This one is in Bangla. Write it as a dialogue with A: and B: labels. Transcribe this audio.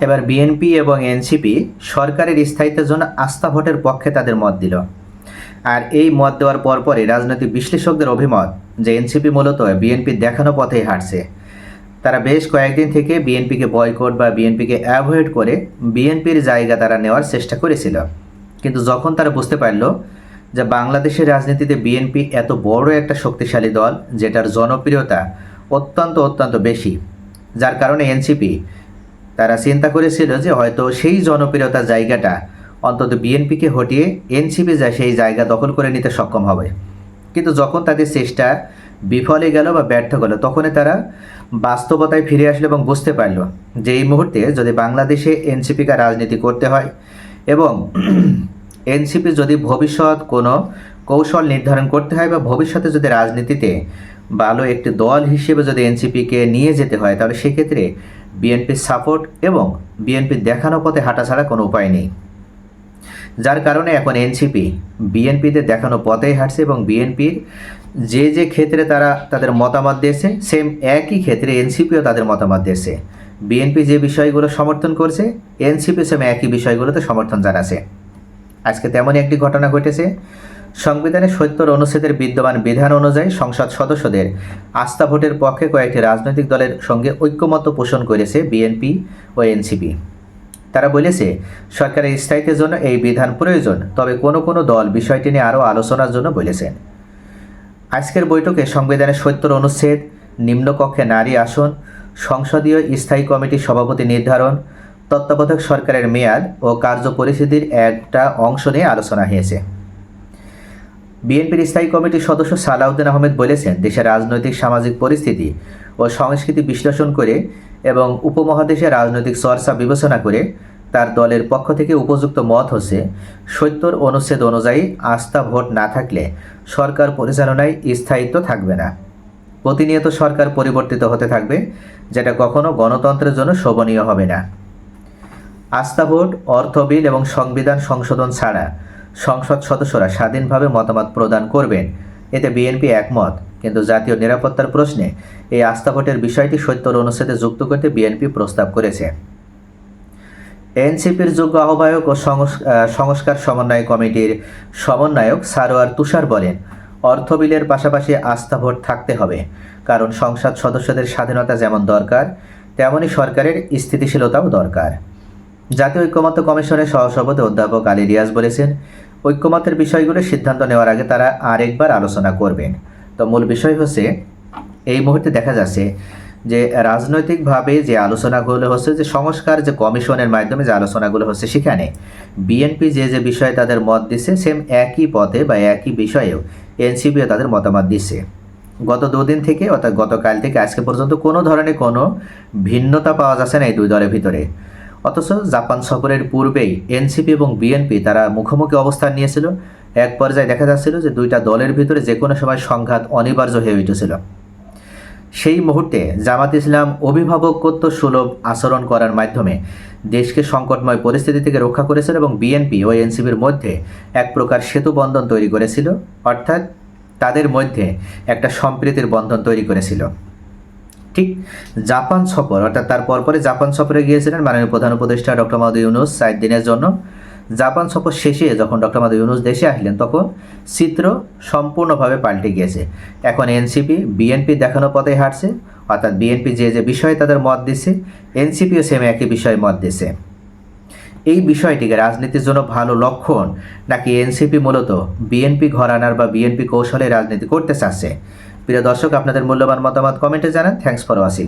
A: এবার বিএনপি এবং এনসিপি সরকারের স্থায়িত্বের জন্য আস্থা ভোটের পক্ষে তাদের মত দিল। আর এই মত দেওয়ার পরপরই রাজনৈতিক বিশ্লেষকদের অভিমত যে এনসিপি মূলত বিএনপির দেখানো পথেই হাঁটছে তারা বেশ কয়েকদিন থেকে বিএনপিকে বয়কট বা বিএনপিকে অ্যাভয়েড করে বিএনপির জায়গা তারা নেওয়ার চেষ্টা করেছিল। কিন্তু যখন তারা বুঝতে পারল যে বাংলাদেশের রাজনীতিতে বিএনপি এত বড় একটা শক্তিশালী দল, যেটার জনপ্রিয়তা অত্যন্ত অত্যন্ত বেশি, যার কারণে এনসিপি তারা চিন্তা করেছিল যে হয়তো সেই জনপ্রিয়তা জায়গাটা অন্তত বিএনপিকে হটিয়ে এনসিপি যা সেই জায়গা দখল করে নিতে সক্ষম হবে। কিন্তু যখন তাদের চেষ্টা বিফলে গেল বা ব্যর্থ গেল, তখনই তারা বাস্তবতায় ফিরে আসলো এবং বুঝতে পারল যে এই মুহূর্তে যদি বাংলাদেশে এনসিপিকে রাজনীতি করতে হয় এবং এনসিপি যদি ভবিষ্যৎ কোনো কৌশল নির্ধারণ করতে হয় বা ভবিষ্যতে যদি রাজনীতিতে ভালো একটি দল হিসেবে যদি এনসিপিকে নিয়ে যেতে হয়, তাহলে সেক্ষেত্রে বিএনপির সাপোর্ট এবং বিএনপির দেখানো পথে হাঁটা ছাড়া কোনো উপায় নেই। যার কারণে এখন এনসিপি বিএনপিতে দেখানো পথেই হাঁটছে এবং বিএনপির যে যে ক্ষেত্রে তারা তাদের মতামত দিয়েছে সেম একই ক্ষেত্রে এনসিপিও তাদের মতামত দিয়েছে। বিএনপি যে বিষয়গুলো সমর্থন করছে এনসিপি সেম একই বিষয়গুলোতে সমর্থন জানাচ্ছে। আজকে তেমনই একটি ঘটনা ঘটেছে। সংবিধানের সত্তর অনুচ্ছেদের বিদ্যমান বিধান অনুযায়ী সংসদ সদস্যদের আস্থা ভোটের পক্ষে কয়েকটি রাজনৈতিক দলের সঙ্গে ঐক্যমত্য পোষণ করেছে বিএনপি ও এনসিপি। তারা বলেছে, সরকারের স্থায়িত্বের জন্য এই বিধান প্রয়োজন, তবে কোনো কোনো দল বিষয়টি নিয়ে আরও আলোচনার জন্য বলেছেন। আজকের বৈঠকে সংবিধানের সত্তর অনুচ্ছেদ, নিম্নকক্ষে নারী আসন, সংসদীয় স্থায়ী কমিটির সভাপতি নির্ধারণ তত্ত্বাবধায়ক সরকারের মেয়াদ ও কার্য পরিস্থিতির একটা অংশ নিয়ে আলোচনা হয়েছে। বিএনপির স্থায়ী কমিটির সদস্য সালাউদ্দিন আহমেদ বলেছেন, দেশের রাজনৈতিক, সামাজিক পরিস্থিতি ও সংস্কৃতি বিশ্লেষণ করে এবং উপমহাদেশের রাজনৈতিক চর্চা বিবেচনা করে তার দলের পক্ষ থেকে উপযুক্ত মত হচ্ছে, সত্তর অনুচ্ছেদ অনুযায়ী আস্থা ভোট না থাকলে সরকার পরিচালনায় স্থায়িত্ব থাকবে না। প্রতিনিয়ত সরকার পরিবর্তিত হতে থাকবে, যেটা কখনো গণতন্ত্রের জন্য শোভনীয় হবে না। আস্থা ভোট অর্থ বিল এবং সংবিধান সংশোধন ছাড়া সংসদ সদস্যরা স্বাধীনভাবে মতামত প্রদান করবেন। এতে বিএনপি একমত। কিন্তু জাতীয় নিরাপত্তার প্রশ্নে এই আস্থা ভোটের বিষয়টি সত্তর অনুচ্ছেদে যুক্ত করতে বিএনপি প্রস্তাব করেছে। এনসিপির যোগ্য আহ্বায়ক ও সংস- সংস্কার সমন্বয় কমিটির সমন্বয়ক সারোয়ার তুষার বলেন অর্থ বিলের পাশাপাশি আস্থা ভোট থাকতে হবে, কারণ সংসদ সদস্যদের স্বাধীনতা যেমন দরকার তেমনই সরকারের স্থিতিশীলতাও দরকার। জাতীয় ঐক্যমত্য কমিশনের সহসভাপতি অধ্যাপক আলী রিয়াজ বলেছেন ঐক্যমতের বিষয়গুলো সিদ্ধান্ত নেওয়ার আগে তারা আরেকবার আলোচনা করবেন। তো মূল বিষয় হচ্ছে, এই মুহূর্তে দেখা যাচ্ছে যে রাজনৈতিকভাবে যে আলোচনাগুলো হচ্ছে, যে সংস্কার যে কমিশনের মাধ্যমে যে আলোচনাগুলো হচ্ছে সেখানে বিএনপি যে যে বিষয়ে তাদের মত দিচ্ছে সেম একই পথে বা একই বিষয়েও এনসিপিও তাদের মতামত দিচ্ছে গত দুদিন থেকে, অর্থাৎ গতকাল থেকে আজকে পর্যন্ত কোনো ধরনের কোনো ভিন্নতা পাওয়া যাচ্ছে না এই দুই দলের ভিতরে। অথচ জাপান সফরের পূর্বেই এনসিপি এবং বিএনপি তারা মুখোমুখি অবস্থান নিয়েছিল। এক পর্যায়ে দেখা যাচ্ছিল যে দুইটা দলের ভিতরে যে কোনো সময় সংঘাত অনিবার্য হয়ে উঠেছিল। সেই মুহূর্তে জামাত ইসলাম অভিভাবকত্ব সুলভ আচরণ করার মাধ্যমে দেশকে সংকটময় পরিস্থিতি থেকে রক্ষা করেছিল এবং বিএনপি ও এনসিপির মধ্যে এক প্রকার সেতু বন্ধন তৈরি করেছিল, অর্থাৎ তাদের মধ্যে একটা সম্প্রীতির বন্ধন তৈরি করেছিল। ঠিক? জাপান সফর, অর্থাৎ তার পরপরে জাপান সফরে গিয়েছিলেন মাননীয় প্রধান উপদেষ্টা ডক্টর মাহমুদ ইউনুস সাত দিনের জন্য। জাপান সফর শেষে যখন ডক্টর মাহমুদ ইউনুস দেশে আসলেন, তখন চিত্র সম্পূর্ণভাবে পাল্টে গিয়েছে। এখন এনসিপি বিএনপি দেখানো পথে হাঁটছে, অর্থাৎ বিএনপি যে যে বিষয়ে তাদের মত দিচ্ছে এনসিপিও সেম একই বিষয়ে মত দিচ্ছে এই বিষয়টিকে রাজনীতির জন্য ভালো লক্ষণ, নাকি এনসিপি মূলত বিএনপি ঘরানার বা বিএনপি কৌশলে রাজনীতি করতে চাচ্ছে? প্রিয় দর্শক আপনাদের মূল্যবান মতামত কমেন্টে জানান। Thanks for watching